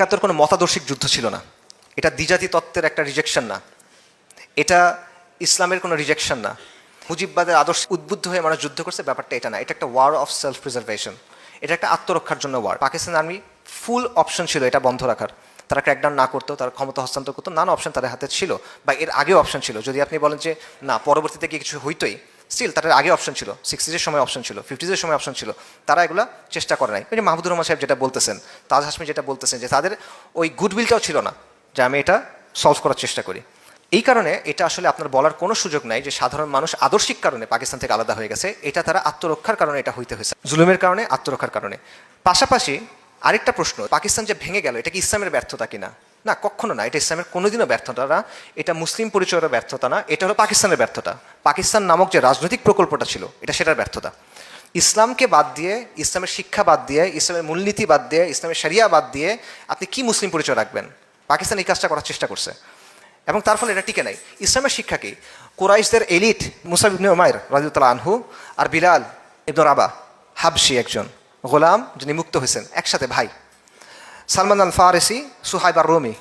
একাত্তর কোনো মতাদর্শিক যুদ্ধ ছিল না। এটা দ্বিজাতি তত্ত্বের একটা রিজেকশন না। এটা ইসলামের কোনো রিজেকশন না। মুজিববাদের আদর্শ উদ্বুদ্ধ হয়ে মানুষ যুদ্ধ করছে, ব্যাপারটা এটা না। এটা একটা ওয়ার অফ সেলফ প্রিজার্ভেশন এটা একটা আত্মরক্ষার জন্য war Pakistan army full option ছিল এটা বন্ধ রাখার। তারা ক্র্যাকডাউন না করতো তারা ক্ষমতা হস্তান্তর করতো নানা অপশন তাদের হাতে ছিল বা এর আগেও অপশন ছিল। যদি আপনি বলেন যে, না, পরবর্তীতে গিয়ে কিছু হইতোই স্টিল তাদের আগে অপশন ছিল। সিক্সটিজের সময় অপশন ছিল ফিফটিজের সময় অপশন ছিল। তারা এগুলো চেষ্টা করে নাই। যে মাহমুদুর রহমান সাহেব যেটা বলতেছেন, তাজ হাসমি যেটা বলতেছেন যে তাদের ওই গুডউইলটাও ছিল না যে আমি এটা সলভ করার চেষ্টা করি। এই কারণে এটা আসলে আপনার বলার কোনো সুযোগ নাই যে সাধারণ মানুষ আদর্শিক কারণে পাকিস্তান থেকে আলাদা হয়ে গেছে। এটা তারা আত্মরক্ষার কারণে এটা হইতে হয়েছে। জুলুমের কারণে, আত্মরক্ষার কারণে। পাশাপাশি আরেকটা প্রশ্ন, পাকিস্তান যে ভেঙে গেল, এটা কি ইসলামের ব্যর্থতা কিনা? না, কখনো না, এটা ইসলামের কোনোদিনও ব্যর্থতা না, এটা মুসলিম পরিচয়ের ব্যর্থতা না, এটা হলো পাকিস্তানের ব্যর্থতা। পাকিস্তান নামক যে রাজনৈতিক প্রকল্পটা ছিল, এটা সেটার ব্যর্থতা। ইসলামকে বাদ দিয়ে, ইসলামের শিক্ষা বাদ দিয়ে, ইসলামের মূলনীতি বাদ দিয়ে, ইসলামের শরিয়া বাদ দিয়ে আপনি কি মুসলিম পরিচয় রাখবেন? পাকিস্তান এই কাজটা করার চেষ্টা করছে। এবং তার ফলে এটা টিকে নাই। ইসলামের শিক্ষা কি? কোরাইশদের এলিট মুসাব ইবনে ওমায়ের রাজিউদ্দাল্লাহ আনহু আর বিলাল ইবনুর রাবা, হাবশি একজন, গোলাম যিনি মুক্ত হয়েছেন, একসাথে ভাই। সালমান আল ফারেসি সুহাইব আর রোমি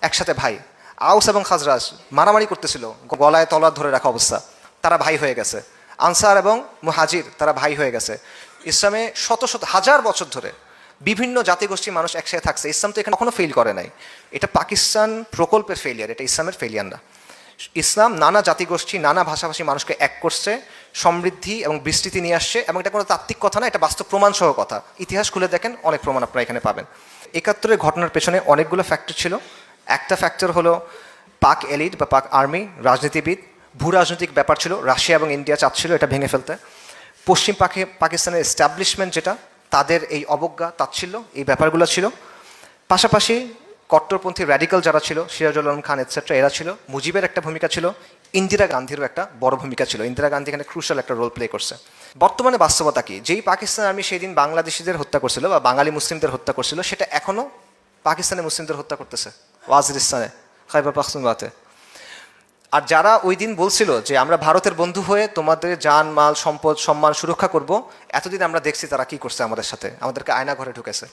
একসাথে ভাই। আউস এবং খাজরাজ মারামারি করতেছিল, গলায় তলার ধরে রাখা অবস্থা। তারা ভাই হয়ে গেছে। আনসার এবং মুহাজির, তারা ভাই হয়ে গেছে। ইসলামে শত শত হাজার বছর ধরে বিভিন্ন জাতিগোষ্ঠীর মানুষ একসাথে থাকছে। ইসলাম তো এখানে কখনো ফেল করে নাই। এটা পাকিস্তান প্রকল্পের ফেলিয়ার এটা ইসলামের ফেলিয়ার না। ইসলাম নানা জাতিগোষ্ঠী, নানা ভাষাভাষী মানুষকে এক করছে, সমৃদ্ধি এবং বিস্তৃতি নিয়ে আসছে এবং এটা কোনো তাত্ত্বিক কথা না, এটা বাস্তব প্রমাণ সহ কথা। ইতিহাস খুলে দেখেন, অনেক প্রমাণ আপনারা এখানে পাবেন। একাত্তরের ঘটনার পেছনে অনেকগুলো ফ্যাক্টর ছিল। একটা ফ্যাক্টর হলো পাক এলিট বা পাক আর্মি রাজনীতিবিদ। ভূ রাজনৈতিক ব্যাপার ছিল, রাশিয়া এবং ইন্ডিয়া চাচ্ছিল এটা ভেঙে ফেলতে। পশ্চিম পাকে, পাকিস্তানের এস্টাবলিশমেন্ট যেটা, তাদের এই অবজ্ঞা তাচ্ছিল্য, এই ব্যাপারগুলো ছিল। পাশাপাশি কট্টরপন্থী র্যাডিক্যাল যারা ছিল, সিরাজুল আলম খান এটসেট্রা এরা ছিল। মুজিবের একটা ভূমিকা ছিল, ইন্দিরা গান্ধীরও একটা বড় ভূমিকা ছিল। ইন্দিরা গান্ধী এখানে ক্রুশাল একটা রোল প্লে করছে। বর্তমানে বাস্তবতা কি? যেই পাকিস্তান আর্মি সেই দিন বাংলাদেশিদের হত্যা করছিল বা বাঙালি মুসলিমদের হত্যা করছিল, সেটা এখনও পাকিস্তানের মুসলিমদের হত্যা করতেছে। ওয়াজিরিস্তানে খাইবার পাখতুনবাতে আর যারা ওই দিন বলছিল যে আমরা ভারতের বন্ধু হয়ে তোমাদের জান, মাল, সম্পদ, সম্মান সুরক্ষা করব, এতদিন আমরা দেখছি তারা কি করছে আমাদের সাথে। আমাদেরকে আয়না ঘরে ঢুকেছে,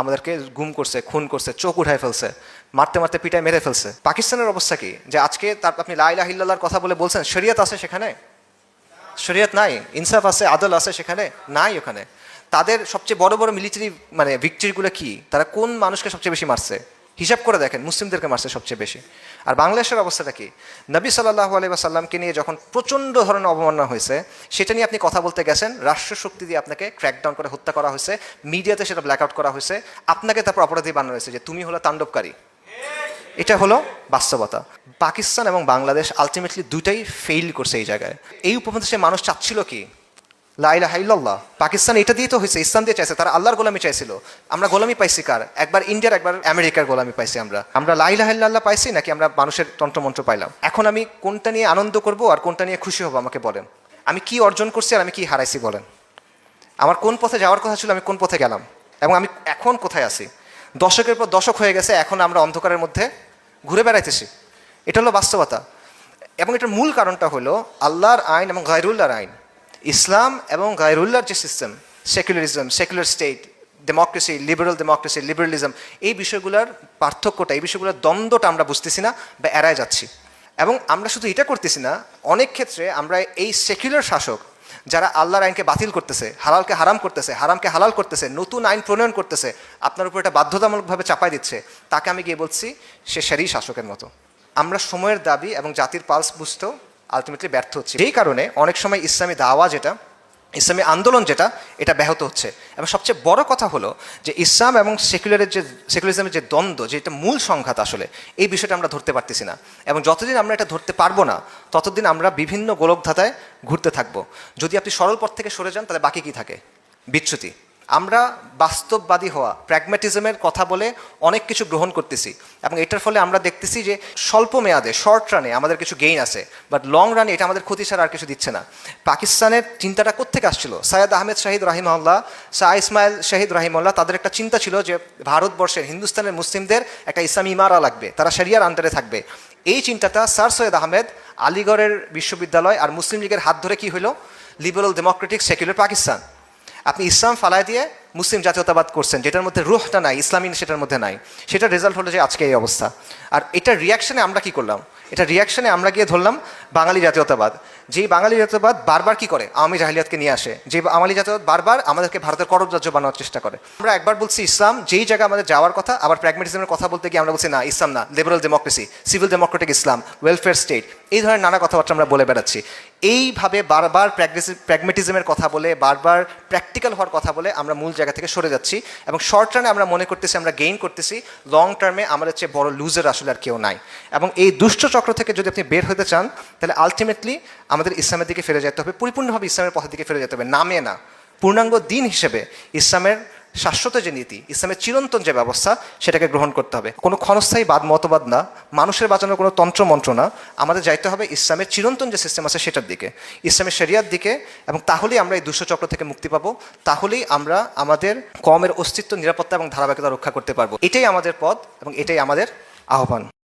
আমাদেরকে গুম করছে, খুন করছে, চোখ উঠায় ফেলছে, মারতে মারতে পিটায় মেরে ফেলছে। পাকিস্তানের অবস্থা কি? যে আজকে তার আপনি লাইলা হিল্লার কথা বলে বলছেন, শরিয়ত আছে সেখানে? শরিয়ত নাই, ইনসাফ আছে, আদল আছে সেখানে? নাই ওখানে। তাদের সবচেয়ে বড় বড় মিলিটারি মানে ভিক্টরিগুলো কি? তারা কোন মানুষকে সবচেয়ে বেশি মারছে? হিসাব করে দেখেন, মুসলিমদেরকে মারছে সবচেয়ে বেশি। আর বাংলাদেশের অবস্থাটা কি? নবী সাল্লাহ আলাইসাল্লামকে নিয়ে যখন প্রচণ্ড ধরনের অবমাননা হয়েছে, সেটা নিয়ে আপনি কথা বলতে গেছেন রাষ্ট্র শক্তি দিয়ে আপনাকে ক্র্যাকডাউন করে হত্যা করা হয়েছে, মিডিয়াতে সেটা ব্ল্যাক আউট করা হয়েছে, আপনাকে তারপর অপরাধী বানানো হয়েছে যে তুমি হলো তাণ্ডবকারী। এটা হলো বাস্তবতা। পাকিস্তান এবং বাংলাদেশ আলটিমেটলি দুটাই ফেইল করছে এই জায়গায়। এই উপমহাদেশে মানুষ চাচ্ছিল কি? লাইলা হাইল্লাহ পাকিস্তান এটা দিয়ে তো হয়েছে, ইসলাম দিয়ে চাইছে, তারা আল্লাহর গোলামি চাইছিল। আমরা গোলামি পাইছি কার? একবার ইন্ডিয়ার, একবার আমেরিকার গোলামি পাইছি আমরা। আমরা লাইলা হাইল্লাহ পাইছি নাকি আমরা মানুষের তন্ত্রমন্ত্র পাইলাম? এখন আমি কোনটা নিয়ে আনন্দ করব আর কোনটা নিয়ে খুশি হব, আমাকে বলেন। আমি কি অর্জন করছি আর আমি কি হারাইছি, বলেন। আমার কোন পথে যাওয়ার কথা ছিল, আমি কোন পথে গেলাম? এবং আমি এখন কোথায় আছি? দশকের পর দশক হয়ে গেছে, এখন আমরা অন্ধকারের মধ্যে ঘুরে বেড়াইতেছি। এটা হলো বাস্তবতা। এবং এটার মূল কারণটা হলো আল্লাহর আইন এবং গায়রুল্লাহর আইন। ইসলাম এবং গায়রুল্লাহর যে system secularism secular state democracy liberal democracy liberalism এই বিষয়গুলোর পার্থক্যটা, এই বিষয়গুলোর দ্বন্দ্বটা আমরা বুঝতেছি না বা এড়ায় যাচ্ছি। এবং আমরা শুধু এটা করতেছি না, অনেক ক্ষেত্রে আমরা এই সেকুলার শাসক যারা আল্লাহর আইনকে বাতিল করতেছে, হালালকে হারাম করতেছে, হারামকে হালাল করতেছে, নতুন আইন প্রণয়ন করতেছে, আপনার উপর এটা বাধ্যতামূলকভাবে চাপাই দিচ্ছে, তাকে আমি গিয়ে বলছি, সে সেরই শাসকের মতো। আমরা সময়ের দাবি এবং জাতির পালস বুঝতেও আলটিমেটলি ব্যর্থ হচ্ছে। এই কারণে অনেক সময় ইসলামী দাওয়া যেটা, ইসলামী আন্দোলন যেটা, এটা ব্যাহত হচ্ছে। এবং সবচেয়ে বড় কথা হলো যে ইসলাম এবং সেকুলারের যে, সেকুলারিজমের যে দ্বন্দ্ব যেটা মূল সংঘাত আসলে, এই বিষয়টা আমরা ধরতে পারতেছি না। এবং যতদিন আমরা এটা ধরতে পারব না, ততদিন আমরা বিভিন্ন গোলকধাতায় ঘুরতে থাকব। যদি আপনি সরল পথ থেকে সরে যান, তাহলে বাকি কি থাকে? বিচ্যুতি। আমরা বাস্তববাদী হওয়া প্র্যাগম্যাটিজমের কথা বলে অনেক কিছু গ্রহণ করতেছি এবং এটার ফলে আমরা দেখতেছি যে স্বল্প মেয়াদে শর্ট রানে আমাদের কিছু গেইন আছে বাট লং রানে এটা আমাদের ক্ষতি ছাড়া আর কিছু দিচ্ছে না। পাকিস্তানের চিন্তাটা কোথেকে আসছিল? সাইয়াদ আহমেদ শাহিদ রাহিমহল্লা শাহ ইসমাইল শাহিদ রাহিমল্লাহ তাদের একটা চিন্তা ছিল যে ভারতবর্ষের, হিন্দুস্তানের মুসলিমদের একটা ইসলামী ইমারা লাগবে, তারা শরিয়ার আন্ডারে থাকবে। এই চিন্তাটা স্যার সৈয়দ আহমেদ আলিগড়ের বিশ্ববিদ্যালয় আর মুসলিম লীগের হাত ধরে কি হলো লিবারেল ডেমোক্রেটিক সেকুলার পাকিস্তান আপনি ইসলাম ফালায় দিয়ে মুসলিম জাতীয়তাবাদ করছেন, যেটার মধ্যে রুহটা নাই, ইসলামী সেটার মধ্যে নাই সেটা রেজাল্ট হলো যে আজকে এই অবস্থা। আর এটা রিয়াকশনে আমরা কি করলাম? এটা রিয়াকশনে আমরা গিয়ে ধরলাম বাঙালি জাতীয়তাবাদ। যেই বাঙালি জাতীয়তাবাদ বারবার কি করে? আওয়ামী জাহিলিয়াতকে নিয়ে আসে। যে বাঙালি জাতীয়তাবাদ বারবার আমাদেরকে ভারতের করব রাজ্য বানানোর চেষ্টা করে। আমরা একবার বলছি ইসলাম, যেই জায়গায় আমাদের যাওয়ার কথা, আবার প্র্যাগমেটিজমের কথা বলতে গিয়ে আমরা বলছি, না, ইসলাম না লিবারাল ডেমোক্রেসি সিভিল ডেমোক্রেটিক ইসলাম ওয়েলফেয়ার স্টেট এই ধরনের নানা কথাবার্তা আমরা বলে বেড়াচ্ছি। এইভাবে বারবার প্র্যাগমেটিজমের কথা বলে, বারবার প্র্যাকটিক্যাল হওয়ার কথা বলে আমরা মূল জায়গা থেকে সরে যাচ্ছি এবং শর্ট টার্মে আমরা মনে করতেছি, আমরা গেইন করতেছি লং টার্মে আমাদের চেয়ে বড় লুজার আসলে আর কেউ নাই। এবং এই দুষ্ট চক্র থেকে যদি আপনি বের হতে চান, তাহলে আলটিমেটলি আমাদের ইসলামের দিকে ফিরে যেতে হবে, পরিপূর্ণভাবে ইসলামের পথের দিকে ফিরে যেতে হবে, নামে না। পূর্ণাঙ্গ দিন হিসেবে ইসলামের শাশ্বত যে নীতি, ইসলামের চিরন্তন যে ব্যবস্থা, সেটাকে গ্রহণ করতে হবে। কোনো ক্ষণস্থায়ী বাদ, মতবাদ না, মানুষের বাঁচানোর কোনো তন্ত্র মন্ত্র না। আমাদের যাইতে হবে ইসলামের চিরন্তন যে সিস্টেম আছে সেটার দিকে। ইসলামের শেরিয়ার দিকে এবং তাহলেই আমরা এই দুষ্ট চক্র থেকে মুক্তি পাবো, তাহলেই আমরা আমাদের কমের অস্তিত্ব, নিরাপত্তা এবং ধারাবাহিকতা রক্ষা করতে পারব। এটাই আমাদের পথ এবং এটাই আমাদের আহ্বান।